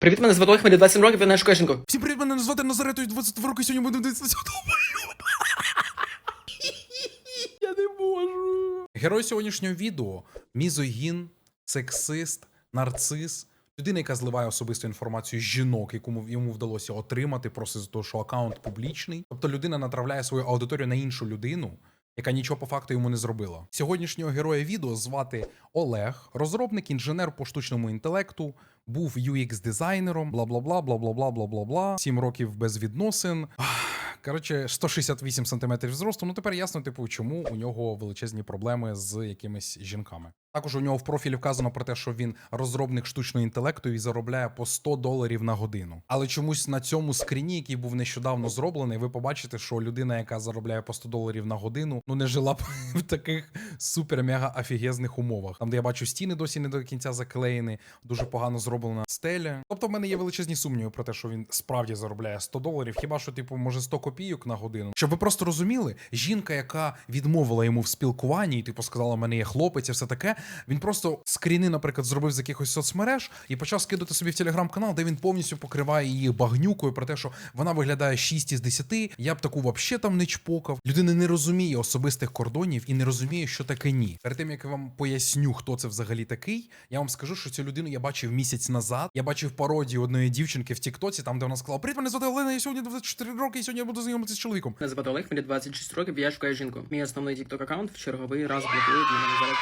Привіт, мене звати Олег, 27 років, я шукаю жінку. Всім привіт, мене звати Назарет, ось 22 роки, сьогодні будемо дивитися. Я не можу. Герой сьогоднішнього відео мізогін, сексист, нарцис. Людина, яка зливає особисту інформацію жінок, яку йому вдалося отримати, просто з того, що аккаунт публічний. Тобто людина натравляє свою аудиторію на іншу людину, яка нічого по факту йому не зробила. Сьогоднішнього героя відео звати Олег, розробник, інженер по штучному інтелекту, був UX-дизайнером, бла бла бла бла бла бла бла бла бла. Сім років без відносин. Ах, Коротше, 168 сантиметрів зросту. Ну тепер ясно, типу, чому у нього величезні проблеми з якимись жінками. Також у нього в профілі вказано про те, що він розробник штучного інтелекту і заробляє по 100 доларів на годину. Але чомусь на цьому скріні, який був нещодавно зроблений, ви побачите, що людина, яка заробляє по 100 доларів на годину, ну не жила б в таких супер-мега офігезних умовах. Там, де я бачу стіни досі не до кінця заклеєні, дуже погано зроблена стеля. Тобто, в мене є величезні сумніви про те, що він справді заробляє 100 доларів. Хіба що, типу, може 100 копійок на годину? Щоб ви просто розуміли, жінка, яка відмовила йому в спілкуванні, і типу сказала, мене є хлопець, і все таке. Він просто скріни, наприклад, зробив з якихось соцмереж і почав скидати собі в телеграм-канал, де він повністю покриває її багнюкою про те, що вона виглядає 6 із 10, Я б таку вообще там не чпокав. Людина не розуміє особистих кордонів і не розуміє, що таке ні. Перед тим як я вам поясню, хто це взагалі такий, я вам скажу, що цю людину я бачив місяць назад. Я бачив пародію одної дівчинки в Тіктоці, там де вона сказала: Привіт, мене звати Олена, я сьогодні 24 роки, і сьогодні я буду знайомитися з чоловіком. Мене звати Олег, мені 26 років, я шукаю жінку. Мій основний TikTok аккаунт в черговий раз блокують, мене зараз.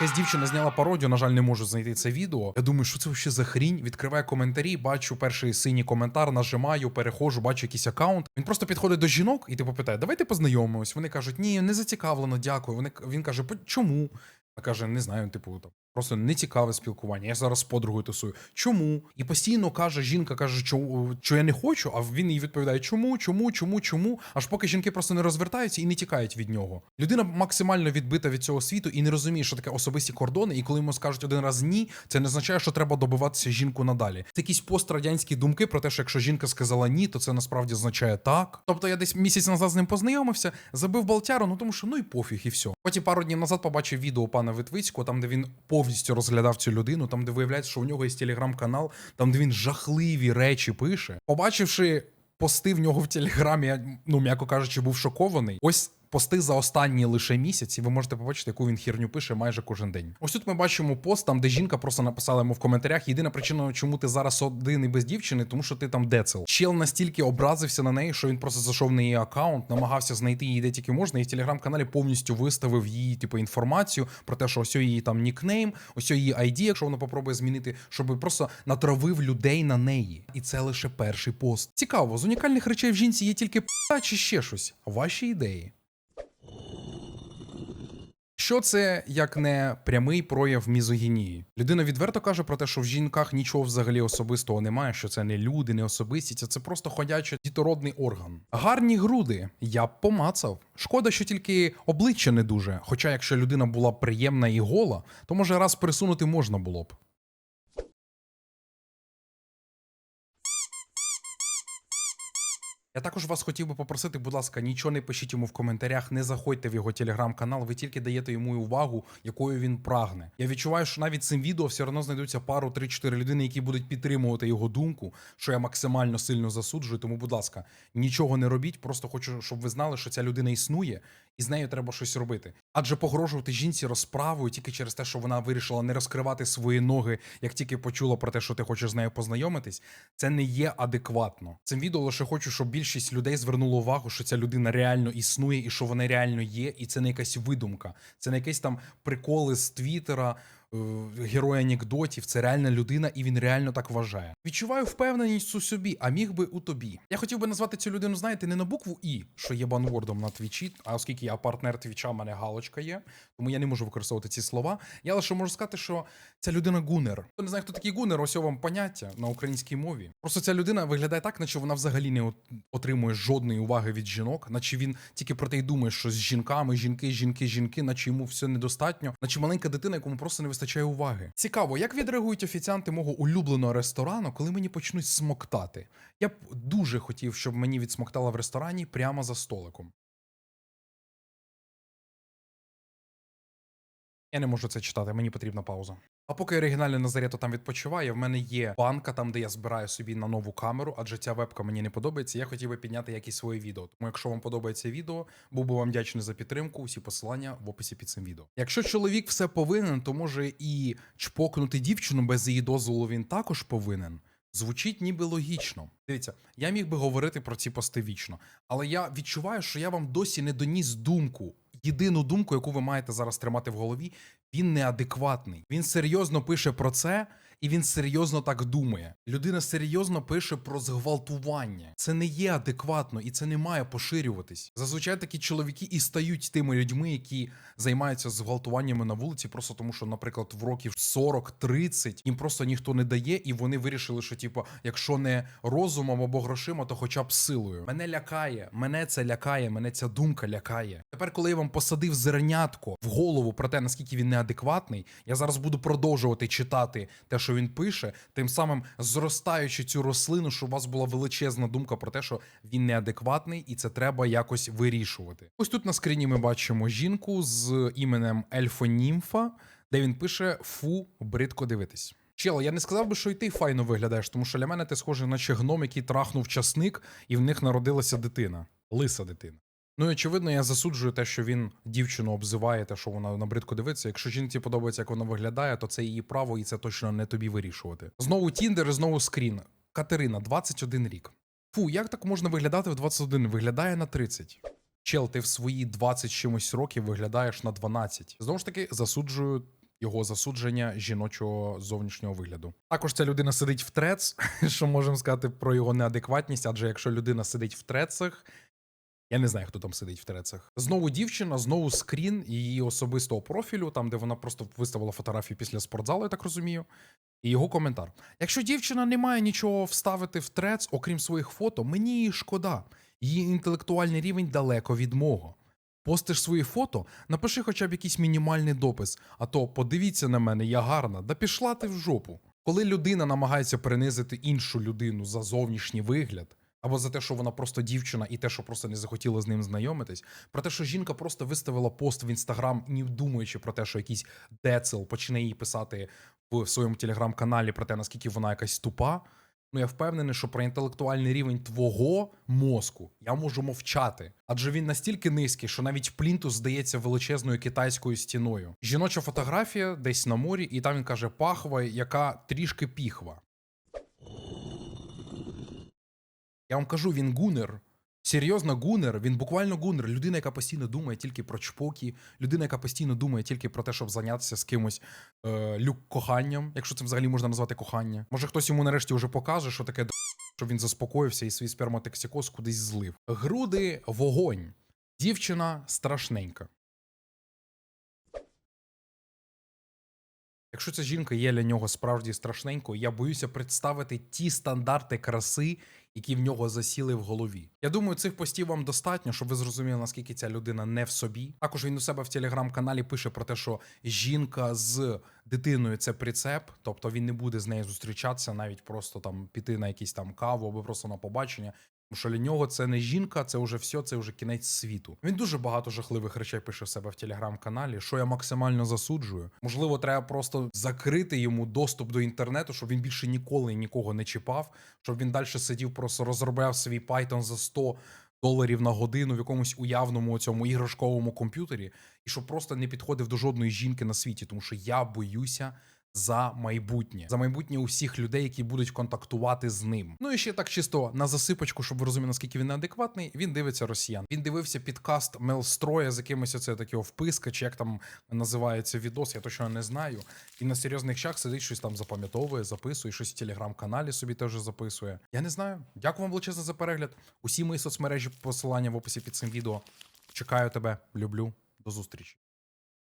Якась дівчина зняла пародію, на жаль, не можу знайти це відео. Я думаю, що це вообще за хрінь. Відкриваю коментарі, бачу перший синій коментар, нажимаю, переходжу, бачу якийсь аккаунт. Він просто підходить до жінок і типу питає: давайте познайомимось. Вони кажуть, ні, не зацікавлено, дякую. Вони він каже, «По- чому? А каже, не знаю, типу, там. Просто не цікаве спілкування. Я зараз з подругою тусую. Чому? І постійно каже, жінка каже, що, що я не хочу, а він їй відповідає, чому, чому, чому, чому. Аж поки жінки просто не розвертаються і не тікають від нього. Людина максимально відбита від цього світу і не розуміє, що таке особисті кордони. І коли йому скажуть один раз ні, це не означає, що треба добиватися жінку надалі. Це якісь пострадянські думки про те, що якщо жінка сказала ні, то це насправді означає так. Тобто я десь місяць назад з ним познайомився, забив Балтяру, ну тому що ну і пофіг, і все. Потім пару днів назад побачив відео пана Витвицького, там де він повністю розглядав цю людину, там де виявляється, що у нього є телеграм-канал, там де він жахливі речі пише. Побачивши пости в нього в телеграмі, ну м'яко кажучи, був шокований. Ось. Пости за останні лише місяці, ви можете побачити, яку він херню пише майже кожен день. Ось тут ми бачимо пост, там де жінка просто написала йому в коментарях. Єдина причина, чому ти зараз один і без дівчини, тому що ти там децел. Чел настільки образився на неї, що він просто зайшов на її аккаунт, намагався знайти її де тільки можна, і в телеграм-каналі повністю виставив її, типу, інформацію про те, що ось її там нікнейм, ось її ID, якщо вона попробує змінити, щоб просто натравив людей на неї. І це лише перший пост. Цікаво, з унікальних речей в жінці є тільки п***а чи ще щось. Ваші ідеї. Що це як не прямий прояв мізогінії? Людина відверто каже про те, що в жінках нічого взагалі особистого немає, що це не люди, не особистість, це просто ходячий дітородний орган. Гарні груди я б помацав. Шкода, що тільки обличчя не дуже. Хоча, якщо людина була приємна і гола, то може раз присунути можна було б. Я також вас хотів би попросити, будь ласка, нічого не пишіть йому в коментарях, не заходьте в його телеграм-канал, ви тільки даєте йому увагу, якою він прагне. Я відчуваю, що навіть цим відео все одно знайдуться пару, три-чотири людини, які будуть підтримувати його думку, що я максимально сильно засуджую. Тому, будь ласка, нічого не робіть. Просто хочу, щоб ви знали, що ця людина існує, і з нею треба щось робити. Адже погрожувати жінці розправою тільки через те, що вона вирішила не розкривати свої ноги, як тільки почула про те, що ти хочеш з нею познайомитись, це не є адекватно. Цим відео лише хочу, щоб більшість людей звернуло увагу, що ця людина реально існує і що вона реально є, і це не якась видумка, це не якийсь там приколи з Твіттера. Е, Герой анекдотів, це реальна людина, і він реально так вважає. Відчуваю впевненість у собі, а міг би у тобі. Я хотів би назвати цю людину, знаєте, не на букву І, що є банвордом на твічі, а оскільки я партнер твіча, в мене галочка є, тому я не можу використовувати ці слова. Я лише можу сказати, що ця людина гунер. Хто не знає, хто такий гунер, ось вам поняття на українській мові. Просто ця людина виглядає так, наче вона взагалі не отримує жодної уваги від жінок, наче він тільки про те й думає, що з жінками, жінки, жінки, жінки, наче йому все недостатньо, наче маленька дитина, якому просто не вистачає уваги. Цікаво, як відреагують офіціанти мого улюбленого ресторану, коли мені почнуть смоктати. Я б дуже хотів, щоб мені відсмоктала в ресторані прямо за столиком. Я не можу це читати, мені потрібна пауза. А поки оригінальний Назарето там відпочиває, в мене є банка, там де я збираю собі на нову камеру, адже ця вебка мені не подобається. Я хотів би підняти якісь своє відео. Тому, якщо вам подобається відео, був би вам вдячний за підтримку. Усі посилання в описі під цим відео. Якщо чоловік все повинен, то може і чпокнути дівчину без її дозволу він також повинен. Звучить ніби логічно. Дивіться, я міг би говорити про ці пости вічно, але я відчуваю, що я вам досі не доніс думку. Єдину думку, яку ви маєте зараз тримати в голові, він неадекватний. Він серйозно пише про це, і він серйозно так думає. Людина серйозно пише про зґвалтування. Це не є адекватно і це не має поширюватись. Зазвичай такі чоловіки і стають тими людьми, які займаються зґвалтуваннями на вулиці, просто тому, що, наприклад, в років 40-30 їм просто ніхто не дає, і вони вирішили, що типу, якщо не розумом або грошима, то хоча б силою. Мене лякає, мене це лякає, мене ця думка лякає. Тепер, коли я вам посадив зернятко в голову про те, наскільки він неадекватний, я зараз буду продовжувати читати те, що він пише, тим самим зростаючи цю рослину, щоб у вас була величезна думка про те, що він неадекватний, і це треба якось вирішувати. Ось тут на скріні ми бачимо жінку з іменем Ельфонімфа, де він пише Фу, бридко дивитись. Чел, я не сказав би, що і ти файно виглядаєш, тому що для мене ти схожий, наче гном, який трахнув часник, і в них народилася дитина, лиса дитина. Ну очевидно, я засуджую те, що він дівчину обзиває, те, що вона на бридко дивиться. Якщо жінці подобається, як вона виглядає, то це її право, і це точно не тобі вирішувати. Знову Тіндер знову скрін. Катерина, 21 рік. Фу, як так можна виглядати в 21? Виглядає на 30. Чел, ти в свої 20 чимось років виглядаєш на 12. Знову ж таки, засуджую його засудження жіночого зовнішнього вигляду. Також ця людина сидить в трец, що можемо сказати про його неадекватність, адже якщо людина сидить в трецах, я не знаю, хто там сидить в трецах. Знову дівчина, знову скрін її особистого профілю, там де вона просто виставила фотографію після спортзалу, я так розумію. І його коментар: якщо дівчина не має нічого вставити в трец, окрім своїх фото, мені її шкода. Її інтелектуальний рівень далеко від мого. Постиш свої фото, напиши хоча б якийсь мінімальний допис, а то подивіться на мене, я гарна, да пішла ти в жопу. Коли людина намагається принизити іншу людину за зовнішній вигляд, або за те, що вона просто дівчина, і те, що просто не захотіла з ним знайомитись, про те, що жінка просто виставила пост в інстаграм, не думаючи про те, що якийсь децел почне їй писати в своєму телеграм-каналі про те, наскільки вона якась тупа. Ну, я впевнений, що про інтелектуальний рівень твого мозку я можу мовчати, адже він настільки низький, що навіть плінтус здається величезною китайською стіною. Жіноча фотографія десь на морі, і там він каже пахва, яка трішки піхва. Я вам кажу, він гунер. Серйозно, гунер, він буквально гунер. Людина, яка постійно думає тільки про чпоки, людина, яка постійно думає тільки про те, щоб зайнятися з кимось е, люк коханням, якщо це взагалі можна назвати кохання. Може, хтось йому нарешті вже покаже, що таке щоб він заспокоївся і свій сперматоксикоз кудись злив. Груди вогонь. Дівчина страшненька. Якщо ця жінка є для нього справді страшненькою, я боюся представити ті стандарти краси, які в нього засіли в голові. Я думаю, цих постів вам достатньо, щоб ви зрозуміли, наскільки ця людина не в собі. Також він у себе в телеграм-каналі пише про те, що жінка з дитиною це прицеп, тобто він не буде з нею зустрічатися, навіть просто там піти на якісь там каву або просто на побачення. Тому що для нього це не жінка, це вже все, це вже кінець світу. Він дуже багато жахливих речей пише в себе в телеграм-каналі, що я максимально засуджую. Можливо, треба просто закрити йому доступ до інтернету, щоб він більше ніколи нікого не чіпав, щоб він далі сидів, просто розробляв свій Python за 100 доларів на годину в якомусь уявному цьому іграшковому комп'ютері, і щоб просто не підходив до жодної жінки на світі, тому що я боюся за майбутнє, за майбутнє усіх людей, які будуть контактувати з ним. Ну і ще так чисто на засипочку, щоб ви розуміли, наскільки він неадекватний. Він дивиться росіян. Він дивився підкаст Мелстроя з якимось оце такого вписка, чи як там називається відос, я точно не знаю. І на серйозних щах сидить щось там запам'ятовує, записує, щось в телеграм-каналі собі теж записує. Я не знаю. Дякую вам величезно за перегляд. Усі мої соцмережі посилання в описі під цим відео. Чекаю тебе, люблю. До зустрічі.